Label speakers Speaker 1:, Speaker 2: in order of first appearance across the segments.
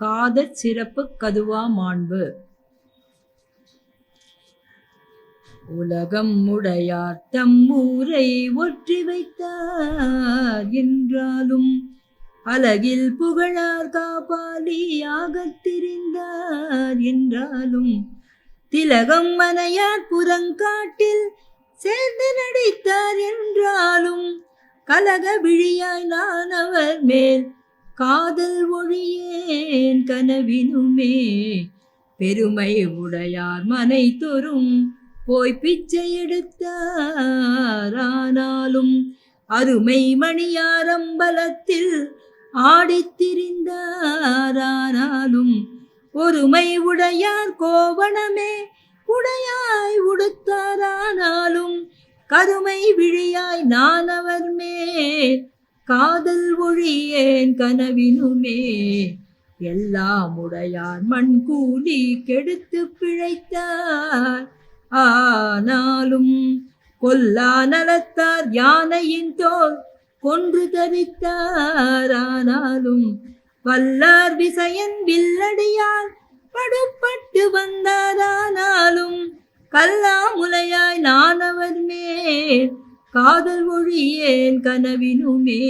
Speaker 1: காதற் சிறப்பு கதுவா மாண்பு. உலகம் உடையார் தம் ஊரை ஒற்றி வைத்தார் என்றாலும் அழகில் புகழார் காபாலியாகத் திரிந்தார் என்றாலும் திலகம் மனையார் புறங்காட்டில் சேர்ந்து நடித்தார் என்றாலும் கலக விழியாய் நான் அவர் மேல் காதல் ஒழியேன் கனவினுமே. பெருமை உடையார் மனை தோறும் போய் பிச்சை எடுத்தாரானாலும் அருமை மணியாரம்பலத்தில் ஆடித்திரிந்தாரானாலும் ஒருமை உடையார் கோவணமே உடையாய் உடுத்தாரானாலும் கருமை விழியாய் நான் அவர் மேல் காதல் ஒழியேன் கனவினுமே? எல்லாம் உடையார் மண் கூலி கெடுத்து பிழைத்தார். ஆனாலும் கொல்லா நலத்தார் யானையின் தோல் கொன்று தரித்தார். ஆனாலும் வல்லார் விசயன் வில்லடியார் படுப்பட்டு வந்தாரானாலும் கல்லாமுலையாய் நான் அவர் மேல் காதல் ஒழியேன் கனவினுமே?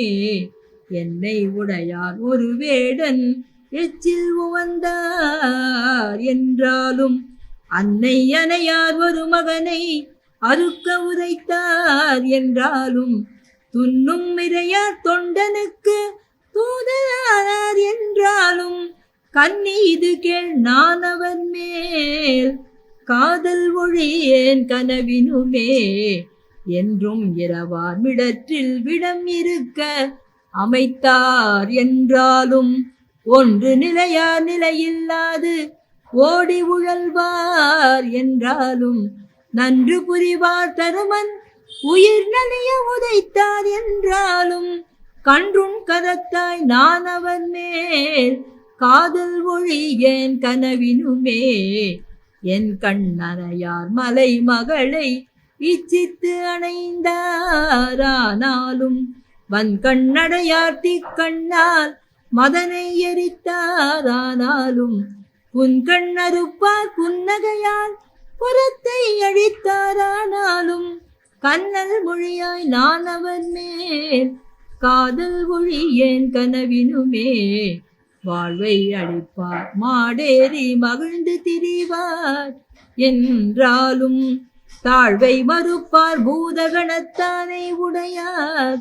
Speaker 1: என்னை உடையார் ஒரு வேடன் எச்சில் உவந்தார் என்றாலும் அன்னை அணையார் ஒரு மகனை அறுக்க உதைத்தார் என்றாலும் துன்னும் இறையார் தொண்டனுக்கு தூதரானார் என்றாலும் கண்ணீது கேள் நான் அவர் மேல். காதல் ஒழியேன் கனவினுமே? என்றும் இரவார் மிடற்றில் விடம் இருக்க அமைத்தார் என்றாலும் ஒன்று நிலையார் நிலையில்லாது ஓடி உழல்வார் என்றாலும் நன்று புரிவார் தருமன் உயிர் நலிய உதைத்தார் என்றாலும் கன்றும் கதத்தாய் நான் அவன் மேல் காதல் ஒழியேன் கனவினுமே? என் கண்ணறையார் மலை மகளை இச்சித்து அணைந்தாரானாலும் வன் கண்ணடையார் கண்ணால் மதனை எரித்தாரானாலும் புன் கண்ணறுப்பார் புன்னகையால் புறத்தை அழித்தாரானாலும் கண்ணல் மொழியாய் நான் அவர் மேல் காதல் ஒழியேன் கனவினுமே வாழ்வை அழிப்பார் மாடேறி மகிழ்ந்து திரிவார் என்றாலும் தாழ்வை மறுப்பார் பூதகணத்தானை உடையார்.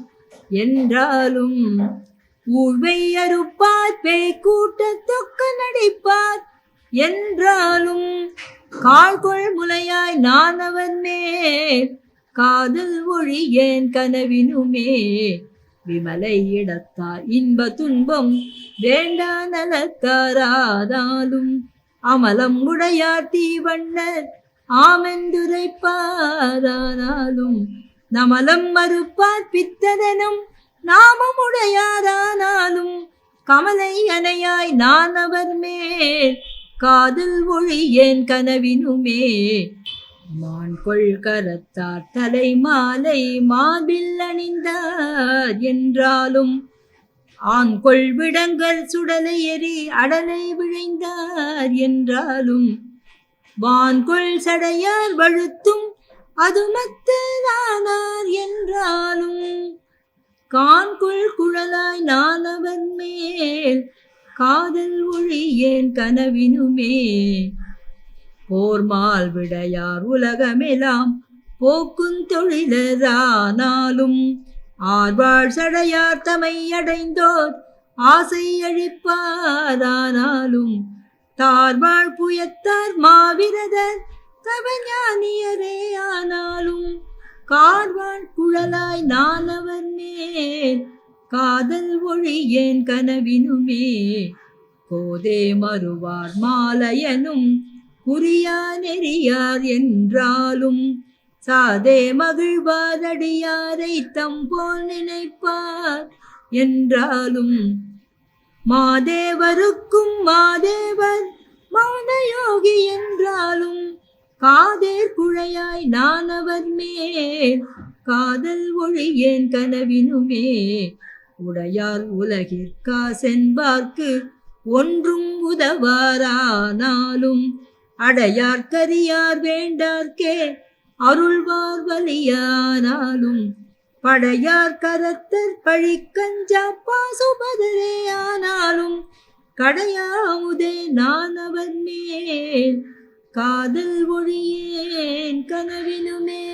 Speaker 1: என்றாலும் ஊழ்வை அறுப்பார் பேய் கூட்டத்தொக்க நடிப்பார். என்றாலும் கால்கொள் முலையாய் நான் அவன் மேல் காதல் ஒழி ஏன் கனவினுமே. விமலை இடத்தார் இன்ப துன்பம் வேண்டா நலத்தாராதாலும். அமலம் உடையார் தீவண்ணர் ஆமென்றுரைப்பாரானாலும் நமலம் மறுப்பார் பித்ததனும் நாமம் உடையாரானாலும் கமலை அணையாய் நான் அவர் மேல் காதல் ஒழியேன் கனவினுமே? மான் கொள் கரத்தார் தலை மாலை மாபில் அணிந்தார் என்றாலும் ஆண் கொள் விடங்கள் சுடலை எரி அடலை விழைந்தார் என்றாலும் வான்கொள் சடையார் வழுத்தும் அது மத்தனானார் என்றாலும் கான்கொள் குழலாய் நான் அவர் மேல் காதல் ஒழியேன் கனவினுமே? போர்மால் விடையார் உலகமெல்லாம் போக்கும் தொழிலரானாலும் ஆர்வாழ் சடையார் தமை அடைந்தோர் ஆசை அழிப்பாரானாலும் தார்வாழ் புயத்தார் மாவிரதர் தவஞானியரே ஆனாலும் கார்வாழ் குழலாய் நான் அவர் மேல் காதல் ஒழியேன் கனவினுமே? கோதே மறுவார் மாலையனும் குறியா நெறியார் என்றாலும் சாதே மகிழ்வாரடியாரை தம்போல் நினைப்பார் என்றாலும் மாதேவருக்கும் மாதேவர் மௌனயோகி என்றாலும் காதேர் குழையாய் நான் அவர் மேல். காதல் ஒளி ஒழியேன் கனவினுமே? உடையார் உலகிற்கா சென்பார்க்கு ஒன்றும் உதவாரானாலும் அடையார் கரியார் வேண்டார்க்கே அருள்வார் வலியானாலும் படையார் கரத்தர் பழிக்கஞ்சா பாசுபதரே ஆனாலும் கடையாமுதே நான் அவர் மேல் காதல் ஒழியேன் கனவிலுமே.